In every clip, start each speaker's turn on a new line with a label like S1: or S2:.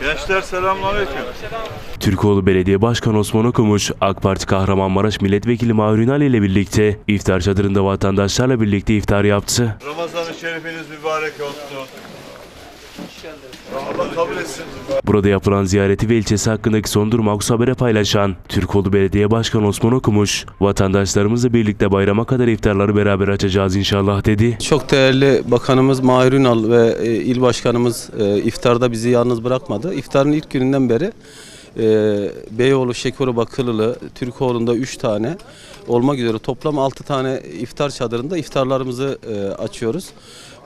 S1: Gençler selamünaleyküm.
S2: Türkoğlu Belediye Başkanı Osman Okumuş, AK Parti Kahramanmaraş Milletvekili Mahir Ünal ile birlikte iftar çadırında vatandaşlarla birlikte iftar yaptı.
S1: Ramazan-ı Şerifiniz mübarek olsun.
S2: Burada yapılan ziyareti ve ilçesi hakkındaki son durumu Akus Haber'e paylaşan Türkoğlu Belediye Başkanı Osman Okumuş, vatandaşlarımızla birlikte bayrama kadar iftarları beraber açacağız inşallah dedi.
S3: Çok değerli bakanımız Mahir Ünal ve e, il başkanımız e, iftarda bizi yalnız bırakmadı. İftarın ilk gününden beri e, Beyoğlu, Şekeroba, Kılılı, Türkoğlu'nda 3 tane olmak üzere toplam 6 tane iftar çadırında iftarlarımızı e, açıyoruz.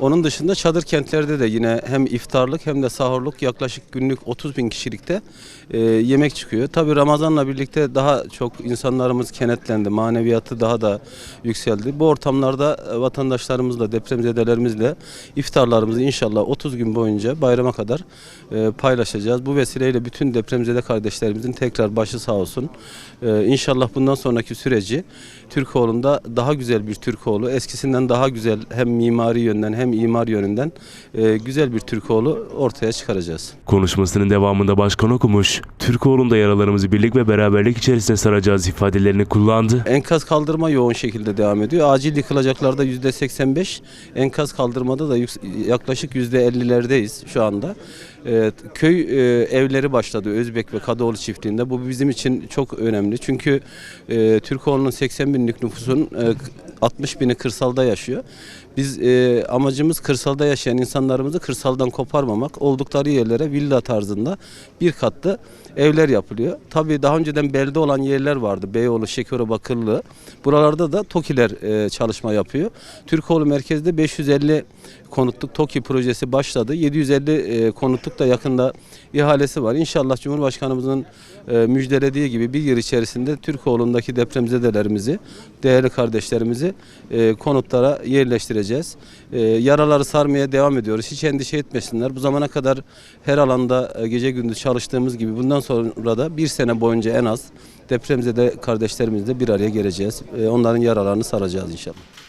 S3: Onun dışında çadır kentlerde de yine hem iftarlık hem de sahurluk yaklaşık günlük 30 bin kişilikte e, yemek çıkıyor. Tabi Ramazan'la birlikte daha çok insanlarımız kenetlendi, maneviyatı daha da yükseldi. Bu ortamlarda e, vatandaşlarımızla, depremzedelerimizle iftarlarımızı inşallah 30 gün boyunca bayrama kadar e, paylaşacağız. Bu vesileyle bütün depremzede kardeşlerimizin tekrar başı sağ olsun. E, inşallah bundan sonraki süreci Türkoğlu'nda daha güzel bir Türkoğlu, eskisinden daha güzel hem mimari yönden hem imar yönünden e, güzel bir Türkoğlu ortaya çıkaracağız.
S2: Konuşmasının devamında Başkan Okumuş, Türkoğlu'nda yaralarımızı birlik ve beraberlik içerisinde saracağız ifadelerini kullandı.
S3: Enkaz kaldırma yoğun şekilde devam ediyor. Acil yıkılacaklarda yüzde 85, enkaz kaldırmada da yaklaşık yüzde 50'lerdeyiz şu anda. Köy e, evleri başladı Özbek ve Kadıoğlu çiftliğinde. Bu bizim için çok önemli. Çünkü e, Türkoğlu'nun 80 binlik nüfusun e, 60 bini kırsalda yaşıyor. Biz e, amacımız kırsalda yaşayan insanlarımızı kırsaldan koparmamak. Oldukları yerlere villa tarzında bir katlı evler yapılıyor. Tabii daha önceden belde olan yerler vardı. Beyoğlu, Şekeroba, Kırlı. Buralarda da TOKİ'ler e, çalışma yapıyor. Türkoğlu merkezde 550 konutluk TOKİ projesi başladı. 750 e, konutluk da yakında ihalesi var. İnşallah Cumhurbaşkanımızın e, müjdelediği gibi bir yıl içerisinde Türkoğlu'ndaki depremzedelerimizi, değerli kardeşlerimizi e, konutlara yerleştireceğiz. E, yaraları sarmaya devam ediyoruz. Hiç endişe etmesinler. Bu zamana kadar her alanda e, gece gündüz çalıştığımız gibi bundan sonra da bir sene boyunca en az depremzede kardeşlerimizle bir araya geleceğiz. E, onların yaralarını saracağız inşallah.